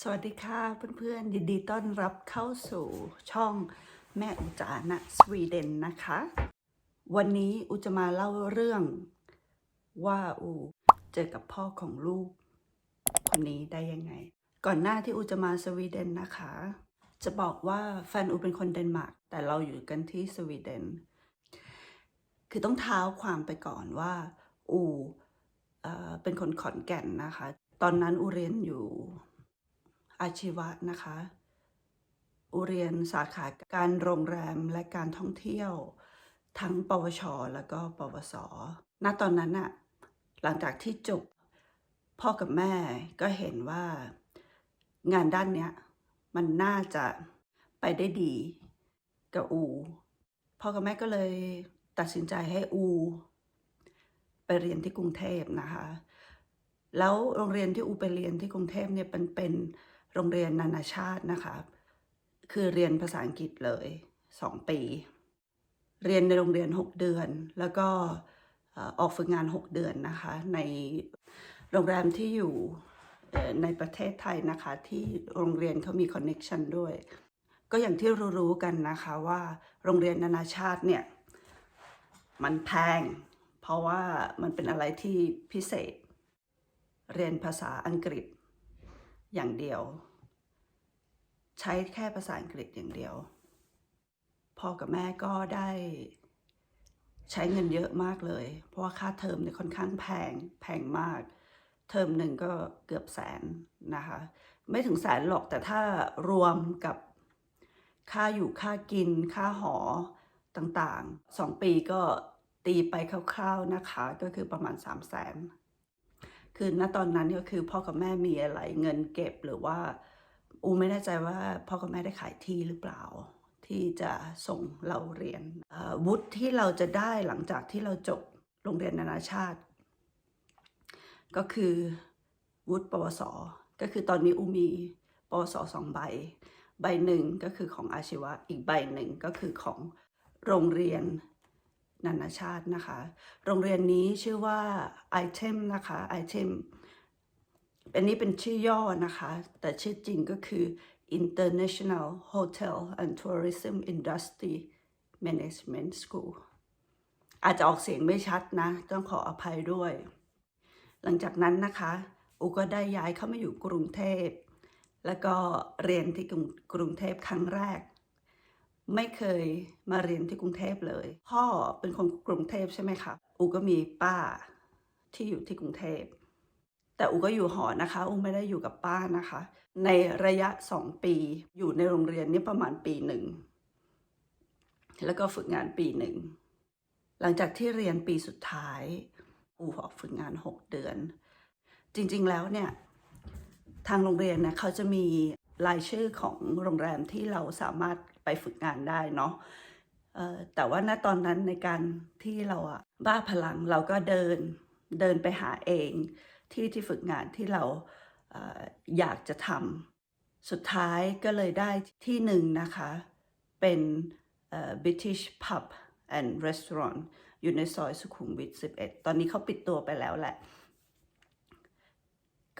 สวัสดีค่ะเพื่อนๆยินดีต้อนรับเข้าสู่ช่องแม่อุจานะสวีเดนนะคะ วันนี้อุจะมาเล่าเรื่องว่าอูเจอกับพ่อของลูกคนนี้ได้ยังไง ก่อนหน้าที่อูจะมาสวีเดนนะคะ จะบอกว่าแฟนอูเป็นคนเดนมาร์กแต่เราอยู่กันที่สวีเดน คือต้องเท้าความไปก่อนว่าอูเอเป็นคนขอนแก่นนะคะ ตอนนั้นอูเรียนอยู่ อาชีวะนะคะอุเรียนสาขาการโรงแรมและการท่องเที่ยว ทั้งปวช แล้วก็ปวส ณ ตอนนั้นอะหลังจากที่จบพ่อกับแม่ก็เห็นว่างานด้านเนี้ยมันน่าจะไปได้ดีกับอู พ่อกับแม่ก็เลยตัดสินใจให้อู ไปเรียนที่กรุงเทพนะคะ แล้วโรงเรียนที่อูไปเรียนที่กรุงเทพเนี่ยเป็นเป็น โรงเรียนนานาชาตินะคะ คือเรียนภาษาอังกฤษเลยสองปี เรียนในโรงเรียน 6 เดือน แล้วก็ออกฝึกงาน 6 เดือนนะคะ ในโรงแรมที่อยู่ในประเทศไทยนะคะ ที่โรงเรียนเขามีคอนเน็ชันด้วย ก็อย่างที่รู้ๆกันนะคะว่าโรงเรียนนานาชาติเนี่ย มันแพง เพราะว่ามันเป็นอะไรที่พิเศษ เรียนภาษาอังกฤษ อย่างเดียว ใช้แค่ภาษาอังกฤษอย่างเดียว พ่อกับแม่ก็ได้ใช้เงินเยอะมากเลย เพราะว่าค่าเทอมเนี่ยค่อนข้างแพงแพงมาก เทอมหนึ่งก็เกือบแสนนะคะ ไม่ถึงแสนหรอกแต่ถ้ารวมกับค่าอยู่ค่ากิน ค่าหอต่างๆสองปีก็ตีไปคร่าวๆนะคะ ก็คือประมาณ 3 0 0แสน คือณตอนนั้นก็คือพ่อกับแม่มีอะไรเงินเก็บหรือว่า อูไม่แน่ใจว่าพ่อกับแม่ได้ขายที่หรือเปล่า ที่จะส่งเราเรียนวุฒิที่เราจะได้หลังจากที่เราจบโรงเรียนนานาชาติ ก็คือวุฒิปวสก็คือตอนนี้อูมีปวสสองใบ ใบหนึ่งก็คือของอาชีวะอีกใบหนึ่งก็คือของโรงเรียน นานาชาตินะคะ โรงเรียนนี้ชื่อว่า item นะคะ item อันนี้เป็นชื่อย่อนะคะ แต่ชื่อจริงก็คือ International Hotel and Tourism Industry Management School อาจจะออกเสียงไม่ชัดนะ ต้องขออภัยด้วย หลังจากนั้นนะคะ อูก็ได้ย้ายเข้ามาอยู่กรุงเทพ แล้วก็เรียนที่กรุงกรุงเทพครั้งแรก ไม่เคยมาเรียนที่กรุงเทพเลย พ่อเป็นคนกรุงเทพใช่ไหมคะอูก็มีป้าที่อยู่ที่กรุงเทพ แต่อูก็อยู่หอนะคะอูไม่ได้อยู่กับป้านะคะ ในระยะสองปีอยู่ในโรงเรียนนี้ประมาณปีหนึ่งแล้วก็ฝึกงานปีหนึ่งหลังจากที่เรียนปีสุดท้าย อูออฝึกงานหกเดือน จริงๆแล้วเนี่ยทางโรงเรียนนะเขาจะมีรายชื่อของโรงแรมที่เราสามารถ ไปฝึกงานได้เนาะแต่ว่าณตอนนั้นในการที่เราอะบ้าพลังเราก็เดินเดินไปหาเองที่ที่ฝึกงานที่เราอยากจะทำสุดท้ายก็เลยได้ที่หนึ่งนะคะ เป็น British Pub and Restaurant อยู่ในซอยสุขุมวิท 11 ตอนนี้เขาปิดตัวไปแล้วแหละ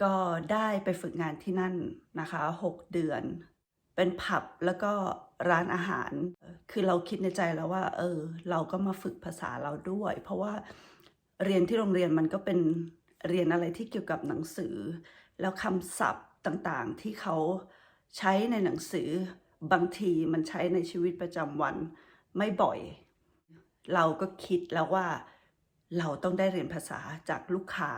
ก็ได้ไปฝึกงานที่นั่นนะคะ 6 เดือน เป็นผับแล้วก็ร้านอาหาร คือเราคิดในใจแล้วว่า เออ เราก็มาฝึกภาษาเราด้วย เพราะว่าเรียนที่โรงเรียนมันก็เป็นเรียนอะไรที่เกี่ยวกับหนังสือ แล้วคำศัพท์ต่างๆ ที่เขาใช้ในหนังสือบางทีมันใช้ในชีวิตประจำวันไม่บ่อย เราก็คิดแล้วว่าเราต้องได้เรียนภาษาจากลูกค้า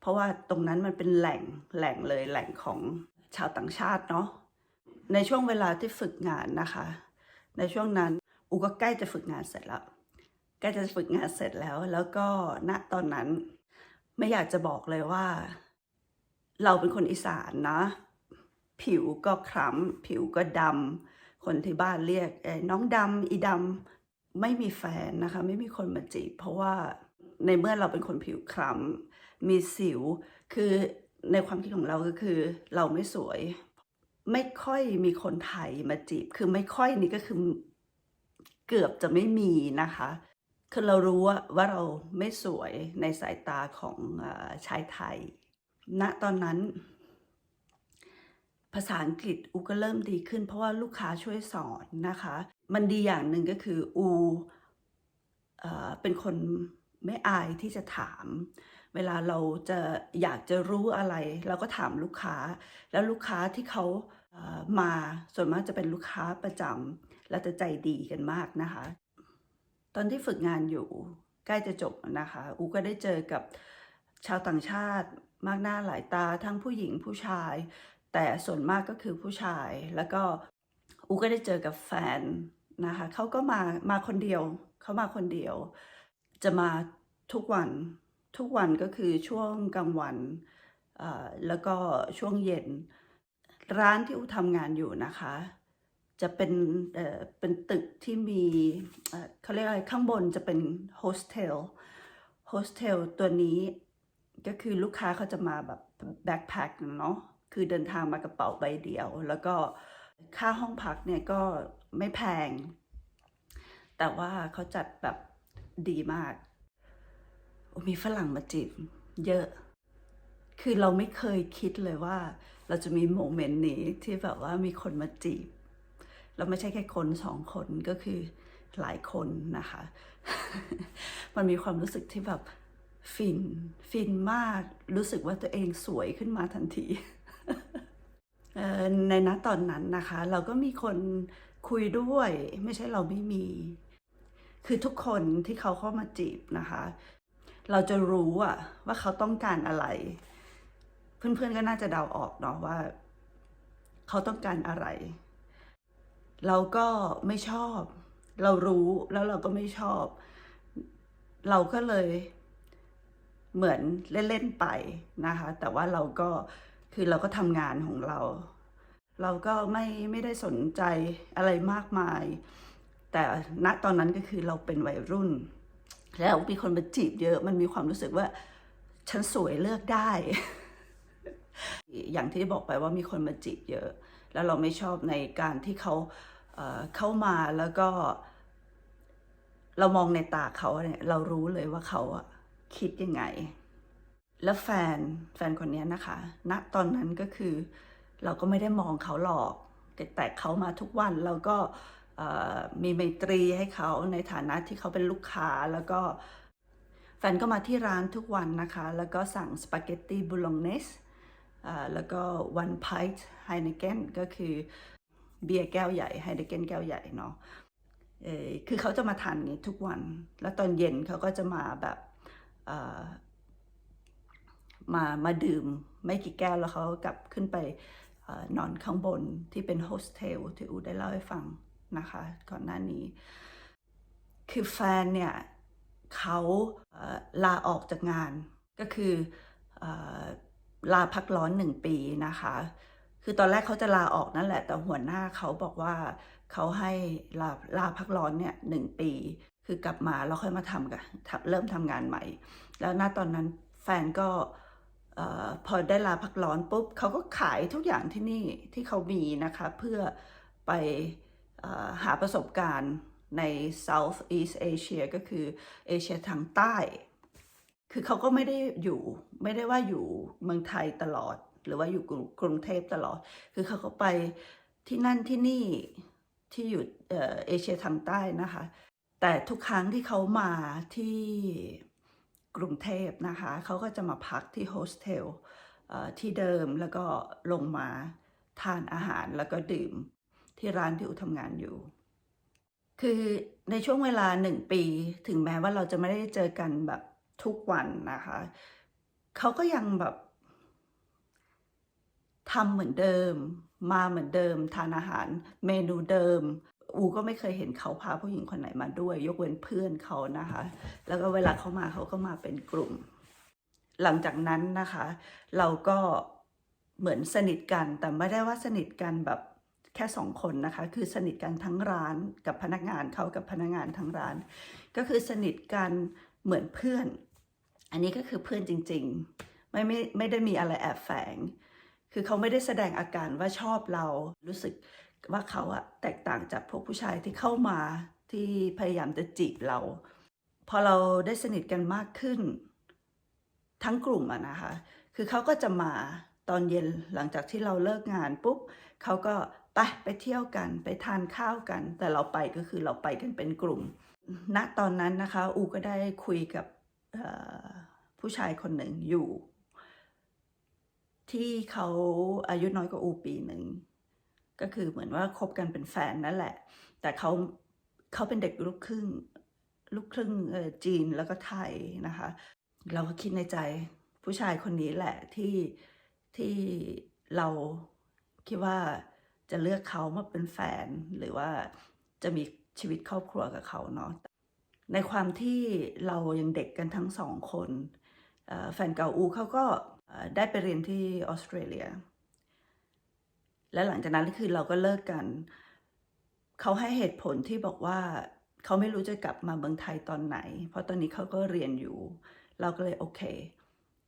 เพราะว่าตรงนั้นมันเป็นแหล่งแหล่งเลยแหล่งของชาวต่างชาติเนาะ ในช่วงเวลาที่ฝึกงานนะคะ ในช่วงนั้นอูก็ใกล้จะฝึกงานเสร็จแล้ว ใกล้จะฝึกงานเสร็จแล้ว แล้วก็ณตอนนั้นไม่อยากจะบอกเลยว่า เราเป็นคนอีสานนะ ผิวก็คล้ำผิวก็ดำคนที่บ้านเรียกน้องดำอีดำไม่มีแฟนนะคะ ไม่มีคนมาจีบเพราะว่าในเมื่อเราเป็นคนผิวคล้ำมีสิว คือในความคิดของเราก็คือ เราไม่สวย ไม่ค่อยมีคนไทยมาจีบ คือไม่ค่อยนี่ก็คือเกือบจะไม่มีนะคะ คือเรารู้ว่าว่าเราไม่สวยในสายตาของอชายไทย ณ ตอนนั้น ภาษาอังกฤษอูก็เริ่มดีขึ้น เพราะว่าลูกค้าช่วยสอนนะคะ มันดีอย่างหนึ่งก็คืออูเอเป็นคนไม่อายที่จะถาม เวลาเราจะอยากจะรู้อะไร เราก็ถามลูกค้า แล้วลูกค้าที่เขามาส่วนมากจะเป็นลูกค้าประจำและจะใจดีกันมากนะคะ ตอนที่ฝึกงานอยู่ใกล้จะจบนะคะ อูก็ได้เจอกับชาวต่างชาติมากหน้าหลายตาทั้งผู้หญิงผู้ชาย แต่ส่วนมากก็คือผู้ชาย แล้วก็อูก็ได้เจอกับแฟนนะคะเขาก็มามาคนเดียวเขามาคนเดียว จะมาทุกวัน ทุกวันก็คือช่วงกลางวันแล้วก็ช่วงเย็น ร้านที่อูทำงานอยู่นะคะ จะเป็นเป็นตึกที่มีเขาเรียกอะไรข้างบนจะเป็นโฮสเทลโฮสเทลตัวนี้ก็คือลูกค้าเขาจะมาแบบแบ็คแพคเนาะคือเดินทางมากระเป๋าใบเดียว แล้วก็ค่าห้องพักเนี่ยก็ไม่แพง แต่ว่าเขาจัดแบบดีมาก มีฝรั่งมาจีบเยอะ คือเราไม่เคยคิดเลยว่า เราจะมีโมเมนต์นี้ที่แบบว่ามีคนมาจีบแล้วไม่ใช่แค่คนสองคนก็คือหลายคนนะคะ มันมีความรู้สึกที่แบบฟิน ฟินมาก รู้สึกว่าตัวเองสวยขึ้นมาทันทีเอ่อในตอนนั้นนะคะ เราก็มีคนคุยด้วย ไม่ใช่เราไม่มี คือทุกคนที่เขาเข้ามาจีบนะคะ เราจะรู้อะว่าเขาต้องการอะไร เพื่อนๆก็น่าจะเดาออกเนาะว่า เขาต้องการอะไร เราก็ไม่ชอบ เรารู้แล้วเราก็ไม่ชอบ เราก็เลยเหมือนเล่นๆไปนะคะ แต่ว่าเราก็คือเราก็ทำงานของเรา เราก็ไม่ไม่ได้สนใจอะไรมากมาย แต่ณตอนนั้นก็คือเราเป็นวัยรุ่น แล้วมีคนมาจีบเยอะมันมีความรู้สึกว่า ฉันสวยเลือกได้ อย่างที่บอกไปว่ามีคนมาจีบเยอะ แล้วเราไม่ชอบในการที่เขาเเข้ามาแล้วก็ เรามองในตาเขาเนี่ยเรารู้เลยว่าเขาอะคิดยังไง แล้วแฟนแฟนคนนี้นะคะณตอนนั้นก็คือ เราก็ไม่ได้มองเขาหรอก แต่เขามาทุกวันเราก็ มีไมตรีให้เขาในฐานะที่เขาเป็นลูกค้าแล้วก็แฟนก็มาที่ร้านทุกวันนะคะ แล้วก็สั่งสปาเกตตีบูลองเนสแล้วก็วันไพท์ไฮเนเกนก็คือเบียร์แก้วใหญ่ไฮเนเกนแก้วใหญ่เนาะคือเขาจะมาทานนี้ทุกวัน แล้วตอนเย็นเขาก็จะมาแบบมามาดื่มไม่กี่แก้วแล้วเขากลับขึ้นไปอนอนข้างบนที่เป็นโฮสเทลที่อูได้เล่าให้ฟัง นะคะ ก่อนหน้านี้ คือแฟนเนี่ยเขาลาออกจากงานก็คืออลาพักร้อนหนึ่งปีนะคะ คือตอนแรกเขาจะลาออกนั่นแหละ แต่หัวหน้าเขาบอกว่าเขาให้ลาลาพักร้อนเนี่ยหนึ่งปี คือกลับมาแล้วค่อยมาทำกันเริ่มทำงานใหม่ แล้วณตอนนั้นแฟนก็ออพอได้ลาพักร้อนปุ๊บเขาก็ขายทุกอย่างที่นี่ที่เขามีนะคะ เพื่อไป หาประสบการณ์ใน South East Asia ก็คือเอเชียทางใต้ คือเขาก็ไม่ได้อยู่ไม่ได้ว่าอยู่เมืองไทยตลอด หรือว่าอยู่กรุงเทพตลอด คือเขาก็ไปที่นั่นที่นี่ที่อยู่เออเอเชียทางใต้นะคะ แต่ทุกครั้งที่เขามาที่กรุงเทพนะคะ เขาก็จะมาพักที่โฮสเทลที่เดิมแล้วก็ลงมาทานอาหารแล้วก็ดื่ม ที่ร้านที่อุทำงานอยู่ คือในช่วงเวลาหนึ่งปี ถึงแม้ว่าเราจะไม่ได้เจอกันแบบทุกวันนะคะ เขาก็ยังแบบทำเหมือนเดิม มาเหมือนเดิม ทานอาหารเมนูเดิม อูก็ไม่เคยเห็นเขาพาผู้หญิงคนไหนมาด้วย ยกเว้นเพื่อนเขานะคะ แล้วก็เวลาเขามาเขาก็มาเป็นกลุ่ม หลังจากนั้นนะคะ เราก็เหมือนสนิทกันแต่ไม่ได้ว่าสนิทกันแบบ แค่สองคนนะคะ คือสนิทกันทั้งร้านกับพนักงานเขากับพนักงานทั้งร้าน ก็คือสนิทกันเหมือนเพื่อน อันนี้ก็คือเพื่อนจริง ๆ ไม่ไม่ไม่ได้มีอะไรแอบแฝง คือเขาไม่ได้แสดงอาการว่าชอบเรารู้สึกว่าเขาอะแตกต่างจากพวกผู้ชายที่เข้ามาที่พยายามจะจีบเรา พอเราได้สนิทกันมากขึ้น ทั้งกลุ่มอะนะคะ คือเขาก็จะมาตอนเย็นหลังจากที่เราเลิกงานปุ๊บเขาก็ ไปไปเที่ยวกันไปทานข้าวกัน แต่เราไปก็คือเราไปกันเป็นกลุ่ม ณตอนนั้นนะคะ อูก็ได้คุยกับผู้ชายคนหนึ่งอยู่ ที่เขาอายุน้อยกว่าอูปีหนึ่งก็คือเหมือนว่าคบกันเป็นแฟนนั่นแหละ แต่เขาเขาเป็นเด็กลูกครึ่งลูกครึ่งจีนแล้วก็ไทยนะคะ เราก็คิดในใจผู้ชายคนนี้แหละที่ที่เราคิดว่า จะเลือกเขามาเป็นแฟน หรือว่าจะมีชีวิตครอบครัวกับเขาเนาะในความที่เรายังเด็กกันทั้งสองคนแฟนเก่าอูเขาก็ได้ไปเรียนที่ออสเตรเลีย และหลังจากนั้นคือเราก็เลิกกัน เขาให้เหตุผลที่บอกว่าเขาไม่รู้จะกลับมาเมืองไทยตอนไหน เพราะตอนนี้เขาก็เรียนอยู่ เราก็เลยโอเค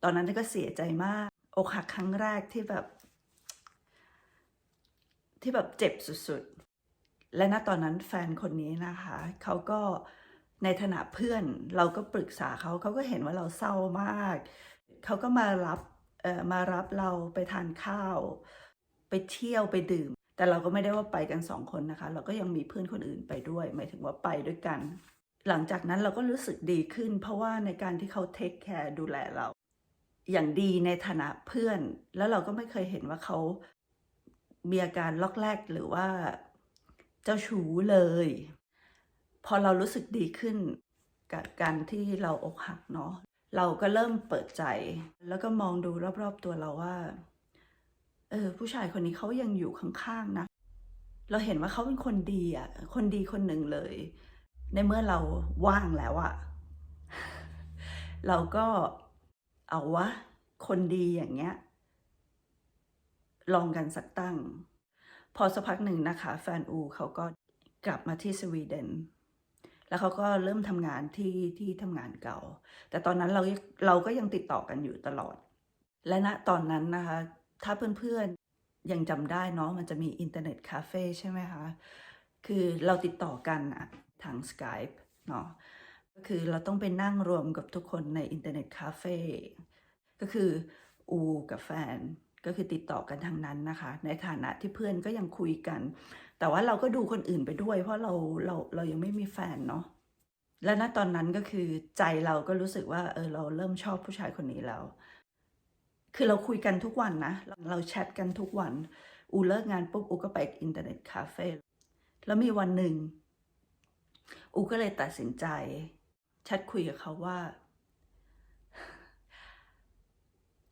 ตอนนั้นก็เสียใจมาก อกหักครั้งแรกที่แบบ ที่แบบเจ็บสุดๆ และณตอนนั้นแฟนคนนี้นะคะเขาก็ในฐานะเพื่อนเราก็ปรึกษาเขาเขาก็เห็นว่าเราเศร้ามาก เขาก็มารับเอ่อมารับเราไปทานข้าว ไปเที่ยวไปดื่ม แต่เราก็ไม่ได้ว่าไปกันสองคนนะคะ เราก็ยังมีเพื่อนคนอื่นไปด้วย หมายถึงว่าไปด้วยกัน หลังจากนั้นเราก็รู้สึกดีขึ้น เพราะว่าในการที่เขาเทคแคร์ดูแลเรา อย่างดีในฐานะเพื่อน แล้วเราก็ไม่เคยเห็นว่าเขา มีอาการล็อกแรกหรือว่าเจ้าชู้เลย พอเรารู้สึกดีขึ้นกับการที่เราอกหักเนาะเราก็เริ่มเปิดใจ แล้วก็มองดูรอบๆตัวเราว่า เออ ผู้ชายคนนี้เขายังอยู่ข้างๆนะ เราเห็นว่าเขาเป็นคนดีอะ คนดีคนหนึ่งเลย ในเมื่อเราว่างแล้วอะเราก็เอาวะ คนดีอย่างเงี้ย ลองกันสักตั้ง พอสักพักหนึ่งนะคะ แฟนอูเขาก็กลับมาที่สวีเดน แล้วเขาก็เริ่มทำงานที่ที่ทำงานเก่า แต่ตอนนั้นเราเราก็ยังติดต่อกันอยู่ตลอด และณตอนนั้นนะคะ ถ้าเพื่อนๆยังจำได้เนาะมันจะมีอินเทอร์เน็ตคาเฟ่ใช่ไหมคะ คือเราติดต่อกันอะทาง Skype เนาะก็คือเราต้องไปนั่งรวมกับทุกคนในอินเทอร์เน็ตคาเฟ่ก็คืออูกับแฟน ก็คือติดต่อกันทางนั้นนะคะ ในฐานะที่เพื่อนก็ยังคุยกัน แต่ว่าเราก็ดูคนอื่นไปด้วย เพราะเราเราเรายังไม่มีแฟนเนาะและณตอนนั้นก็คือใจเราก็รู้สึกว่าเออเราเริ่มชอบผู้ชายคนนี้แล้ว คือเราคุยกันทุกวันนะ เราแชทกันทุกวัน อูเลิกงานปุ๊บอูก็ไปอินเทอร์เน็ตคาเฟ่แล้วมีวันหนึ่ง อูก็เลยตัดสินใจแชทคุยกับเขาว่า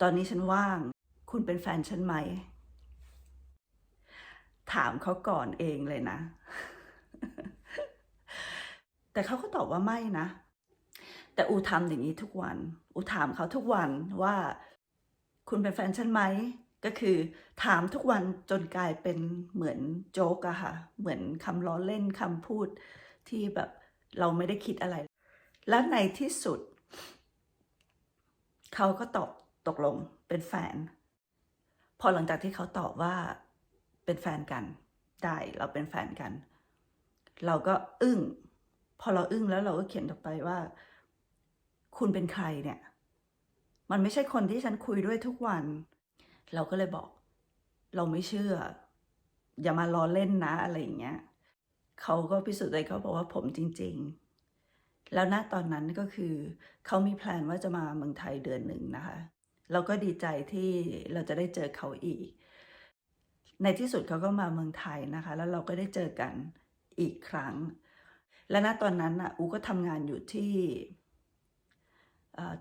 ตอนนี้ฉันว่าง คุณเป็นแฟนฉันไหม ถามเขาก่อนเองเลยนะ แต่เขาก็ตอบว่าไม่นะ แต่อูทำอย่างนี้ทุกวัน อูถามเขาทุกวันว่า คุณเป็นแฟนฉันไหม ก็คือถามทุกวันจนกลายเป็นเหมือนโจ๊กอะค่ะ เหมือนคำล้อเล่นคำพูดที่แบบเราไม่ได้คิดอะไร และในที่สุด เขาก็ตอบตกลงเป็นแฟน อหลังจากที่เขาตอบว่าเป็นแฟนกันได้เราเป็นแฟนกัน เราก็อึ้ง พอเราอึ้งแล้วเราก็เขียนต่อไปว่า คุณเป็นใครเนี่ย มันไม่ใช่คนที่ฉันคุยด้วยทุกวัน เราก็เลยบอก เราไม่เชื่อ อย่ามาล้อเล่นนะอะไรอย่างเงี้ยเขาก็พิสูจน์เลยเขาบอกว่าผมจริง ๆ แล้วณตอนนั้นก็คือ เขามีแพลนว่าจะมาเมืองไทยเดือนหนึ่งนะคะ เราก็ดีใจที่เราจะได้เจอเขาอีก ในที่สุดเขาก็มาเมืองไทยนะคะ แล้วเราก็ได้เจอกันอีกครั้ง และณตอนนั้นอะอูก็ทำงานอยู่ที่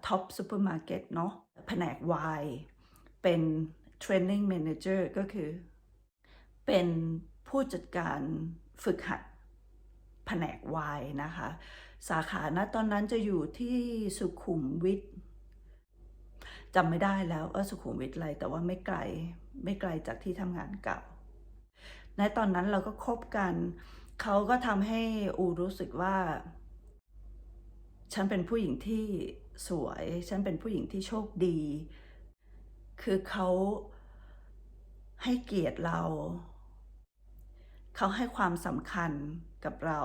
ท็อปซูเปอร์มาร์เก็ตเนาะแผนกวายเป็น Training Manager ก็คือ เป็นผู้จัดการฝึกหัดแผนกวายนะคะ สาขาณตอนนั้นจะอยู่ที่สุขุมวิท จำไม่ได้แล้วว่าสุขุมวิทอะไรแต่ว่าไม่ไกลไม่ไกลจากที่ทำงานเก่า ในตอนนั้นเราก็คบกัน เขาก็ทำให้อูรู้สึกว่า ฉันเป็นผู้หญิงที่สวย ฉันเป็นผู้หญิงที่โชคดี คือเขาให้เกียรติเรา เขาให้ความสำคัญกับเรา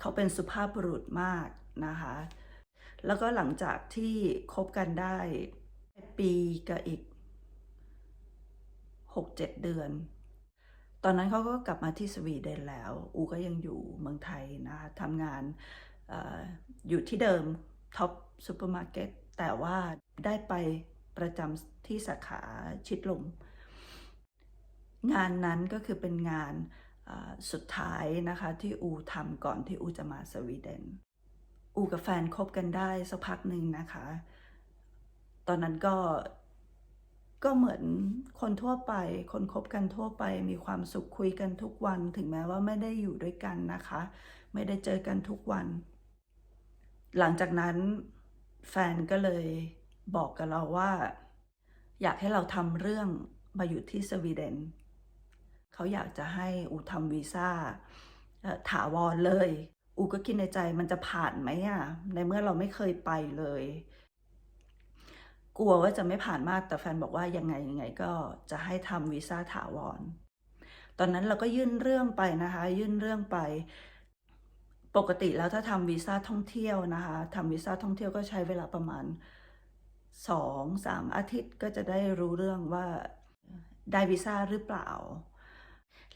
เขาเป็นสุภาพบุรุษมากนะคะ แล้วก็หลังจากที่คบกันได้ปีกับอีก6-7เดือน ตอนนั้นเขาก็กลับมาที่สวีเดนแล้ว อูก็ยังอยู่เมืองไทยนะคะทำงานออยู่ที่เดิมท็อปซูเปอร์มาร์เก็ตแต่ว่าได้ไปประจำที่สาขาชิดลม งานนั้นก็คือเป็นงานสุดท้ายนะคะที่อูทำก่อนที่อูจะมาสวีเดน อูกับแฟนคบกันได้สักพักหนึ่งนะคะ ตอนนั้นก็ก็เหมือนคนทั่วไป คนคบกันทั่วไปมีความสุขคุยกันทุกวัน ถึงแม้ว่าไม่ได้อยู่ด้วยกันนะคะ ไม่ได้เจอกันทุกวัน หลังจากนั้นแฟนก็เลยบอกกับเราว่า อยากให้เราทำเรื่องมาอยู่ที่สวีเดน เขาอยากจะให้อูทำวีซ่าถาวรเลย อูก็คิดในใจมันจะผ่านไหมอะ ในเมื่อเราไม่เคยไปเลย กลัวว่าจะไม่ผ่านมากแต่แฟนบอกว่ายังไงยังไงก็จะให้ทำวีซ่าถาวร ตอนนั้นเราก็ยื่นเรื่องไปนะคะ ยื่นเรื่องไป ปกติแล้วถ้าทำวีซ่าท่องเที่ยวนะคะทำวีซ่าท่องเที่ยวก็ใช้เวลาประมาณสองสามอาทิตย์ก็จะได้รู้เรื่องว่าได้วีซ่าหรือเปล่า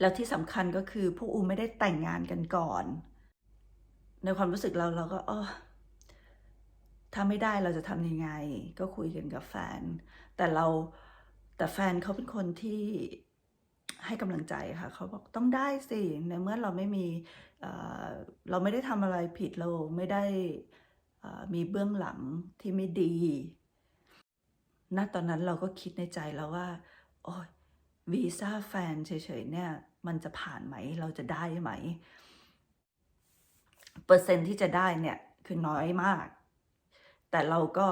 แล้วที่สำคัญก็คือพวกอูไม่ได้แต่งงานกันก่อน ในความรู้สึกเราเราก็อ๋อถ้าไม่ได้เราจะทำยังไง ก็คุยกันกับแฟน แต่เราแต่แฟนเขาเป็นคนที่ให้กำลังใจค่ะเขาบอกต้องได้สิในเมื่อเราไม่มีเอ่อเราไม่ได้ทำอะไรผิดเราไม่ได้มีเบื้องหลังที่ไม่ดีณตอนนั้นเราก็คิดในใจแล้วว่า โอ้ยวีซ่าแฟนเฉยๆเนี่ย มันจะผ่านไหมเราจะได้ไหม เปอร์เซ็นต์ที่จะได้เนี่ยคือน้อยมาก แต่เราก็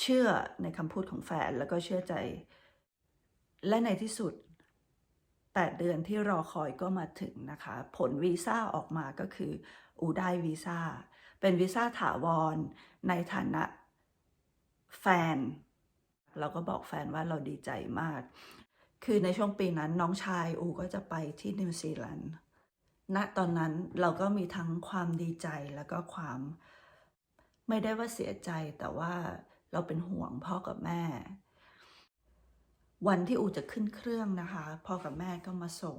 เชื่อในคำพูดของแฟนแล้วก็เชื่อใจ และในที่สุด 8 เดือนที่รอคอยก็มาถึงนะคะ ผลวีซ่าออกมาก็คืออูได้วีซ่า เป็นวีซ่าถาวรในฐานะแฟน เราก็บอกแฟนว่าเราดีใจมาก คือในช่วงปีนั้นน้องชายอูก็จะไปที่นิวซีแลนด์ ณตอนนั้นเราก็มีทั้งความดีใจแล้วก็ความไม่ได้ว่าเสียใจแต่ว่าเราเป็นห่วงพ่อกับแม่ วันที่อูจะขึ้นเครื่องนะคะ พ่อกับแม่ก็มาส่ง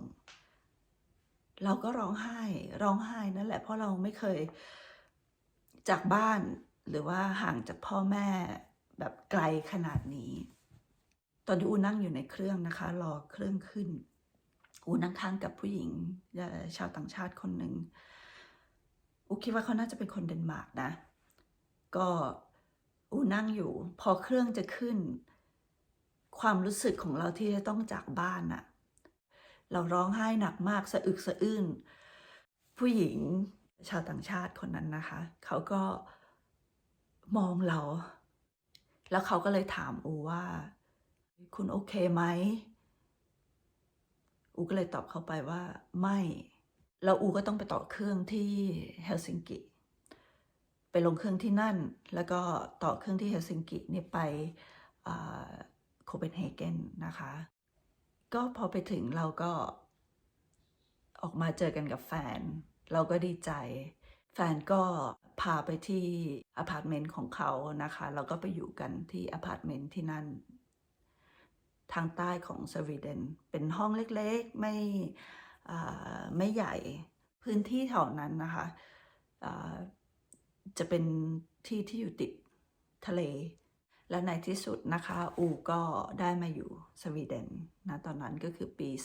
เราก็ร้องไห้ร้องไห้นั่นแหละเพราะเราไม่เคยจากบ้านหรือว่าห่างจากพ่อแม่แบบไกลขนาดนี้ ตอนที่อูนั่งอยู่ในเครื่องนะคะ รอเครื่องขึ้น อูนั่งข้างกับผู้หญิงชาวต่างชาติคนหนึ่งอูคิดว่าเขาน่าจะเป็นคนเดนมาร์กนะ ก็อูนั่งอยู่ พอเครื่องจะขึ้น ความรู้สึกของเราที่จะต้องจากบ้านอะเราร้องไห้หนักมากสะอึกสะอื้น ผู้หญิงชาวต่างชาติคนนั้นนะคะ เขาก็มองเรา แล้วเขาก็เลยถามอูว่า คุณโอเคไหม อูก็เลยตอบเขาไปว่าไม่ แล้วอูก็ต้องไปต่อเครื่องที่เฮลซิงกิไปลงเครื่องที่นั่น แล้วก็ต่อเครื่องที่เฮลซิงกิเนี่ยไปโคเปนเฮเกนนะคะ ก็พอไปถึงเราก็ออกมาเจอกันกับแฟน เราก็ดีใจ แฟนก็พาไปที่อพาร์ตเมนต์ของเขานะคะ เราก็ไปอยู่กันที่อพาร์ตเมนต์ที่นั่น ทางใต้ของสวีเดน เป็นห้องเล็กๆ ไม่ไม่ใหญ่พื้นที่แถวนั้นนะคะจะเป็นที่ที่อยู่ติดทะเล และในที่สุดนะคะ อูก็ได้มาอยู่สวีเดนนะตอนนั้นก็คือปี 2007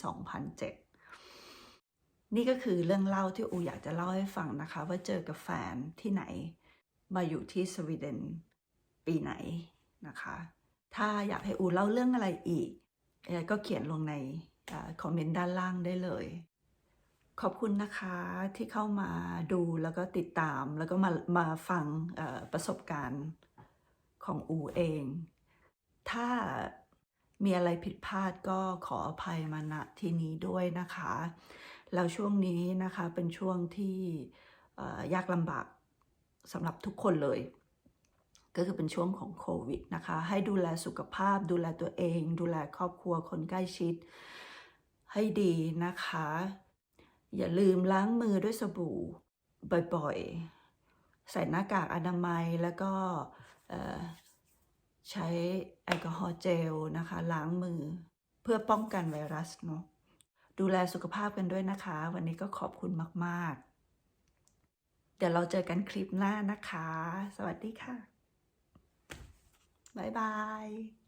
นี่ก็คือเรื่องเล่าที่อูอยากจะเล่าให้ฟังนะคะ ว่าเจอกับแฟนที่ไหน มาอยู่ที่สวีเดนปีไหนนะคะ ถ้าอยากให้อูเล่าเรื่องอะไรอีก ก็เขียนลงในคอมเมนต์ด้านล่างได้เลย ขอบคุณนะคะที่เข้ามาดูแล้วก็ติดตามแล้วก็มามาฟังประสบการณ์ของอูเอง ถ้ามีอะไรผิดพลาดก็ขออภัยมาณที่นี้ด้วยนะคะ แล้วช่วงนี้นะคะเป็นช่วงที่ยากลำบากสำหรับทุกคนเลย ก็คือเป็นช่วงของโควิดนะคะ ให้ดูแลสุขภาพ ดูแลตัวเอง ดูแลครอบครัวคนใกล้ชิด ให้ดีนะคะ อย่าลืมล้างมือด้วยสบู่บ่อยๆ ใส่หน้ากากอนามัยแล้วก็ใช้แอลกอฮอล์เจลนะคะ ล้างมือเพื่อป้องกันไวรัสเนาะดูแลสุขภาพกันด้วยนะคะ วันนี้ก็ขอบคุณมาก ๆ เดี๋ยวเราเจอกันคลิปหน้านะคะ สวัสดีค่ะ บ๊ายบาย